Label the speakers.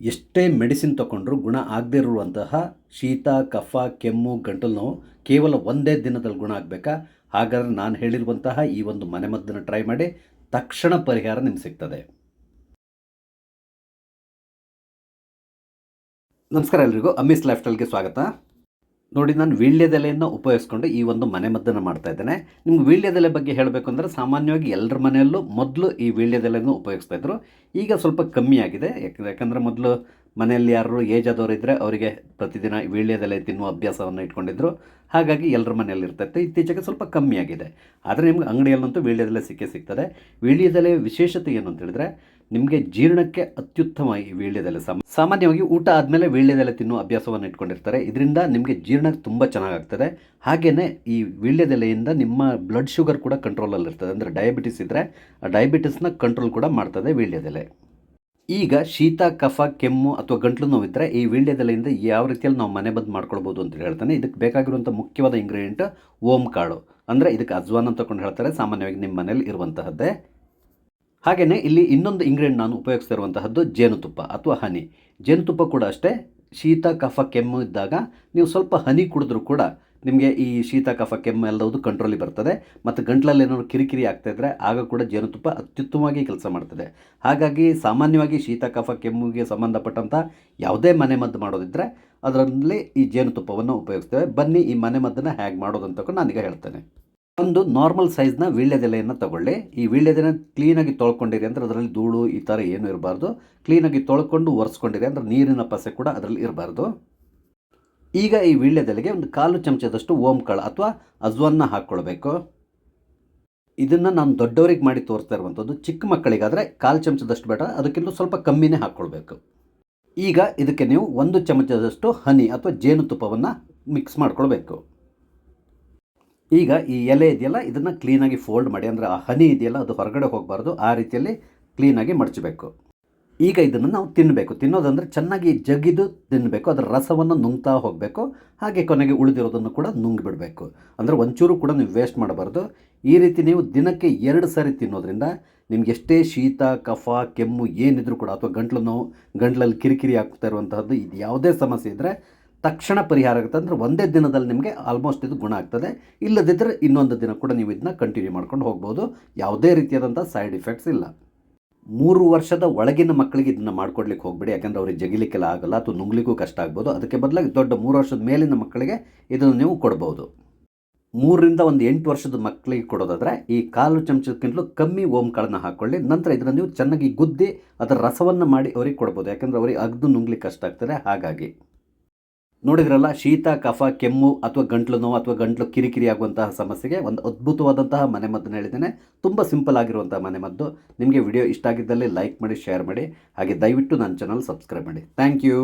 Speaker 1: ಎಷ್ಟೇ ಮೆಡಿಸಿನ್ ತಗೊಂಡ್ರೂ ಗುಣ ಆಗದೇ ಇರುವಂತಹ ಶೀತ, ಕಫ, ಕೆಮ್ಮು, ಗಂಟಲು ನೋವು ಕೇವಲ ಒಂದೇ ದಿನದಲ್ಲಿ ಗುಣ ಆಗಬೇಕಾ? ಹಾಗಾದರೆ ನಾನು ಹೇಳಿರುವಂತಹ ಈ ಒಂದು ಮನೆಮದ್ದನ್ನು ಟ್ರೈ ಮಾಡಿ ತಕ್ಷಣ ಪರಿಹಾರ ನಿಮ್ಗೆ ಸಿಗ್ತದೆ. ನಮಸ್ಕಾರ ಎಲ್ರಿಗೂ. ಅಮ್ಮಿಸ್ ಲೈಫ್ ಸ್ಟೈಲ್ಗೆ ಸ್ವಾಗತ. ನೋಡಿ, ನಾನು ವೀಳ್ಯದೆಲೆಯನ್ನು ಉಪಯೋಗಿಸ್ಕೊಂಡು ಈ ಒಂದು ಮನೆಮದ್ದನ್ನು ಮಾಡ್ತಾ ಇದ್ದೇನೆ. ನಿಮ್ಗೆ ವೀಳ್ಯದೆಲೆ ಬಗ್ಗೆ ಹೇಳಬೇಕು ಅಂದರೆ ಸಾಮಾನ್ಯವಾಗಿ ಎಲ್ಲರ ಮನೆಯಲ್ಲೂ ಮೊದಲು ಈ ವೀಳ್ಯದೆಲೆಯನ್ನು ಉಪಯೋಗಿಸ್ತಾ ಇದ್ರು. ಈಗ ಸ್ವಲ್ಪ ಕಮ್ಮಿ ಆಗಿದೆ. ಯಾಕಂದ್ರೆ, ಯಾಕಂದರೆ ಮೊದಲು ಮನೆಯಲ್ಲಿ ಯಾರು ಏಜ್ ಆದವರು ಇದ್ದರೆ ಅವರಿಗೆ ಪ್ರತಿದಿನ ವೀಳ್ಯದೆಲೆ ತಿನ್ನುವ ಅಭ್ಯಾಸವನ್ನು ಇಟ್ಕೊಂಡಿದ್ರು. ಹಾಗಾಗಿ ಎಲ್ಲರ ಮನೆಯಲ್ಲಿ ಇರ್ತೈತೆ ಇತ್ತೀಚೆಗೆ ಸ್ವಲ್ಪ ಕಮ್ಮಿಯಾಗಿದೆ ಆದರೆ ನಿಮ್ಗೆ ಅಂಗಡಿಯಲ್ಲಂತೂ ವೀಳ್ಯದೆಲೆ ಸಿಕ್ಕೇ ಸಿಗ್ತದೆ. ವೀಳ್ಯದೆಲೆಯ ವಿಶೇಷತೆ ಏನು ಅಂತ ಹೇಳಿದ್ರೆ ನಿಮಗೆ ಜೀರ್ಣಕ್ಕೆ ಅತ್ಯುತ್ತಮ ಈ ವೀಳ್ಯದೆಲೆ. ಸಾಮ, ಸಾಮಾನ್ಯವಾಗಿ ಊಟ ಆದಮೇಲೆ ವೀಳ್ಯದೆಲೆ ತಿನ್ನುವ ಅಭ್ಯಾಸವನ್ನು ಇಟ್ಕೊಂಡಿರ್ತಾರೆ. ಇದರಿಂದ ನಿಮಗೆ ಜೀರ್ಣ ತುಂಬ ಚೆನ್ನಾಗಾಗ್ತದೆ. ಹಾಗೆಯೇ ಈ ವೀಳ್ಯದೆಲೆಯಿಂದ ನಿಮ್ಮ ಬ್ಲಡ್ ಶುಗರ್ ಕೂಡ ಕಂಟ್ರೋಲಲ್ಲಿ ಇರ್ತದೆ. ಅಂದರೆ ಡಯಾಬಿಟಿಸ್ ಇದ್ದರೆ ಆ ಡಯಾಬಿಟಿಸ್ನ ಕಂಟ್ರೋಲ್ ಕೂಡ ಮಾಡ್ತದೆ ವೀಳ್ಯದೆಲೆ. ಈಗ ಶೀತ, ಕಫ, ಕೆಮ್ಮು ಅಥವಾ ಗಂಟ್ಲು ನೋವಿದ್ದರೆ ಈ ವೀಳ್ಯದೆಲೆಯಿಂದ ಯಾವ ರೀತಿಯಲ್ಲಿ ನಾವು ಮನೆ ಬಂದು ಮಾಡ್ಕೊಳ್ಬೋದು ಅಂತ ಹೇಳ್ತಾನೆ. ಇದಕ್ಕೆ ಬೇಕಾಗಿರುವಂಥ ಮುಖ್ಯವಾದ ಇಂಗ್ರೀಡಿಯೆಂಟ್ ಓಂ ಕಾಳು. ಅಂದರೆ ಇದಕ್ಕೆ ಅಜ್ವಾನ್ ಅಂತ ಕೊಂಡು ಹೇಳ್ತಾರೆ. ಸಾಮಾನ್ಯವಾಗಿ ನಿಮ್ಮ ಮನೇಲಿ ಇರುವಂತಹದ್ದೇ. ಹಾಗೆಯೇ ಇಲ್ಲಿ ಇನ್ನೊಂದು ಇಂಗ್ರೀಡಿಯಂಟ್ ನಾನು ಉಪಯೋಗಿಸ್ತಾ ಇರುವಂತಹದ್ದು ಜೇನುತುಪ್ಪ ಅಥವಾ ಹನಿ. ಜೇನುತುಪ್ಪ ಕೂಡ ಅಷ್ಟೇ. ಶೀತ, ಕಫ, ಕೆಮ್ಮು ಇದ್ದಾಗ ನೀವು ಸ್ವಲ್ಪ ಹನಿ ಕುಡಿದ್ರೂ ಕೂಡ ನಿಮಗೆ ಈ ಶೀತ, ಕಫ, ಕೆಮ್ಮು ಎಲ್ಲದೂ ಕಂಟ್ರೋಲಿಗೆ ಬರ್ತದೆ. ಮತ್ತು ಗಂಟ್ಲಲ್ಲಿ ಏನಾದ್ರು ಕಿರಿಕಿರಿ ಆಗ್ತಾ ಇದ್ದರೆ ಆಗ ಕೂಡ ಜೇನುತುಪ್ಪ ಅತ್ಯುತ್ತಮವಾಗಿ ಕೆಲಸ ಮಾಡ್ತದೆ. ಹಾಗಾಗಿ ಸಾಮಾನ್ಯವಾಗಿ ಶೀತ, ಕಫ, ಕೆಮ್ಮಿಗೆ ಸಂಬಂಧಪಟ್ಟಂಥ ಯಾವುದೇ ಮನೆ ಮದ್ದು ಮಾಡೋದಿದ್ದರೆ ಅದರಲ್ಲಿ ಈ ಜೇನುತುಪ್ಪವನ್ನು ಉಪಯೋಗಿಸ್ತೇವೆ. ಬನ್ನಿ ಈ ಮನೆ ಮದ್ದನ್ನು ಹೇಗೆ ಮಾಡೋದು ಅಂತ ನಾನೀಗ ಹೇಳ್ತೇನೆ. ಒಂದು ನಾರ್ಮಲ್ ಸೈಜ್ನ ವೀಳ್ಯದೆಲೆಯನ್ನು ತಗೊಳ್ಳಿ. ಈ ವೀಳ್ಯದೆಲೆ ಕ್ಲೀನಾಗಿ ತೊಳ್ಕೊಂಡಿರಿ ಅಂದರೆ ಅದರಲ್ಲಿ ಧೂಳು ಈ ಥರ ಏನೂ ಇರಬಾರ್ದು. ಕ್ಲೀನಾಗಿ ತೊಳ್ಕೊಂಡು ಒರೆಸ್ಕೊಂಡಿರಿ ಅಂದರೆ ನೀರಿನ ಪಸೆ ಕೂಡ ಅದರಲ್ಲಿ ಇರಬಾರ್ದು. ಈಗ ಈ ವೀಳ್ಯದೆಲೆಗೆ ಒಂದು ಕಾಲು ಚಮಚದಷ್ಟು ಓಮ್ ಕಾಳು ಅಥವಾ ಅಜ್ವಾನ್ನ ಹಾಕ್ಕೊಳ್ಬೇಕು. ಇದನ್ನು ನಾನು ದೊಡ್ಡವರಿಗೆ ಮಾಡಿ ತೋರಿಸ್ತಾ ಇರುವಂಥದ್ದು, ಚಿಕ್ಕ ಮಕ್ಕಳಿಗಾದರೆ ಕಾಲು ಚಮಚದಷ್ಟು ಬೇಡ ಅದಕ್ಕಿಂತ ಸ್ವಲ್ಪ ಕಮ್ಮಿನೇ ಹಾಕ್ಕೊಳ್ಬೇಕು. ಈಗ ಇದಕ್ಕೆ ನೀವು ಒಂದು ಚಮಚದಷ್ಟು ಹನಿ ಅಥವಾ ಜೇನುತುಪ್ಪವನ್ನು ಮಿಕ್ಸ್ ಮಾಡ್ಕೊಳ್ಬೇಕು. ಈಗ ಈ ಎಲೆ ಇದೆಯಲ್ಲ, ಇದನ್ನು ಕ್ಲೀನಾಗಿ ಫೋಲ್ಡ್ ಮಾಡಿ, ಅಂದರೆ ಆ ಹನಿ ಇದೆಯಲ್ಲ, ಅದು ಹೊರಗಡೆ ಹೋಗಬಾರ್ದು, ಆ ರೀತಿಯಲ್ಲಿ ಕ್ಲೀನಾಗಿ ಮಡಚಬೇಕು. ಈಗ ಇದನ್ನು ನಾವು ತಿನ್ನಬೇಕು ತಿನ್ನೋದಂದರೆ ಚೆನ್ನಾಗಿ ಜಗಿದು ತಿನ್ನಬೇಕು ಅದರ ರಸವನ್ನು ನುಂಗ್ತಾ ಹೋಗಬೇಕು, ಹಾಗೆ ಕೊನೆಗೆ ಉಳಿದಿರೋದನ್ನು ಕೂಡ ನುಂಗಿಬಿಡಬೇಕು. ಅಂದರೆ ಒಂಚೂರು ಕೂಡ ನೀವು ವೇಸ್ಟ್ ಮಾಡಬಾರ್ದು. ಈ ರೀತಿ ನೀವು ದಿನಕ್ಕೆ ಎರಡು ಸಾರಿ ತಿನ್ನೋದ್ರಿಂದ ನಿಮ್ಗೆ ಎಷ್ಟೇ ಶೀತ, ಕಫ, ಕೆಮ್ಮು ಏನಿದ್ರು ಕೂಡ, ಅಥವಾ ಗಂಟ್ಲು ನೋವು, ಗಂಟ್ಲಲ್ಲಿ ಕಿರಿಕಿರಿ ಆಗ್ತಾ ಇರುವಂತಹದ್ದು ಇದು ಯಾವುದೇ ಸಮಸ್ಯೆ ಇದ್ದರೆ ತಕ್ಷಣ ಪರಿಹಾರ ಆಗುತ್ತೆ ಅಂದರೆ ಒಂದೇ ದಿನದಲ್ಲಿ ನಿಮಗೆ ಆಲ್ಮೋಸ್ಟ್ ಇದು ಗುಣ ಆಗ್ತದೆ. ಇಲ್ಲದಿದ್ದರೆ ಇನ್ನೊಂದು ದಿನ ಕೂಡ ನೀವು ಇದನ್ನ ಕಂಟಿನ್ಯೂ ಮಾಡ್ಕೊಂಡು ಹೋಗ್ಬೋದು. ಯಾವುದೇ ರೀತಿಯಾದಂಥ ಸೈಡ್ ಇಫೆಕ್ಟ್ಸ್ ಇಲ್ಲ. ಮೂರು ವರ್ಷದ ಒಳಗಿನ ಮಕ್ಕಳಿಗೆ ಇದನ್ನು ಮಾಡ್ಕೊಡ್ಲಿಕ್ಕೆ ಹೋಗ್ಬೇಡಿ. ಯಾಕಂದರೆ ಅವ್ರಿಗೆ ಜಗಿಲಿಕ್ಕೆಲ್ಲ ಆಗಲ್ಲ, ಅಥವಾ ನುಂಗ್ಲಿಕ್ಕೂ ಕಷ್ಟ ಆಗ್ಬೋದು. ಅದಕ್ಕೆ ಬದಲಾಗಿ ದೊಡ್ಡ ಮೂರು ವರ್ಷದ ಮೇಲಿನ ಮಕ್ಕಳಿಗೆ ಇದನ್ನು ನೀವು ಕೊಡ್ಬೋದು. ಮೂರರಿಂದ ಒಂದು ಎಂಟು ವರ್ಷದ ಮಕ್ಕಳಿಗೆ ಕೊಡೋದಾದರೆ ಈ ಕಾಲು ಚಮಚಕ್ಕಿಂತಲೂ ಕಮ್ಮಿ ಓಂ ಕಾಳನ್ನ ಹಾಕ್ಕೊಳ್ಳಿ ನಂತರ ಇದನ್ನು ನೀವು ಚೆನ್ನಾಗಿ ಗುದ್ದಿ ಅದರ ರಸವನ್ನು ಮಾಡಿ ಅವ್ರಿಗೆ ಕೊಡ್ಬೋದು. ಯಾಕಂದರೆ ಅವರಿಗೆ ಅಗ್ದು ನುಂಗ್ಲಿಕ್ಕೆ ಕಷ್ಟ ಆಗ್ತದೆ. ಹಾಗಾಗಿ ನೋಡಿದ್ರಲ್ಲ, ಶೀತ, ಕಫ, ಕೆಮ್ಮು ಅಥವಾ ಗಂಟ್ಲು ನೋವು ಅಥವಾ ಗಂಟ್ಲು ಕಿರಿಕಿರಿ ಆಗುವಂತಹ ಸಮಸ್ಯೆಗೆ ಒಂದು ಅದ್ಭುತವಾದಂತಹ ಮನೆಮದ್ದನ್ನು ಹೇಳಿದ್ದೇನೆ. ತುಂಬ ಸಿಂಪಲ್ ಆಗಿರುವಂತಹ ಮನೆಮದ್ದು ನಿಮಗೆ ವಿಡಿಯೋ ಇಷ್ಟ ಆಗಿದ್ದಲ್ಲಿ ಲೈಕ್ ಮಾಡಿ, ಶೇರ್ ಮಾಡಿ. ಹಾಗೆ ದಯವಿಟ್ಟು ನನ್ನ ಚಾನಲ್ ಸಬ್ಸ್ಕ್ರೈಬ್ ಮಾಡಿ. Thank you.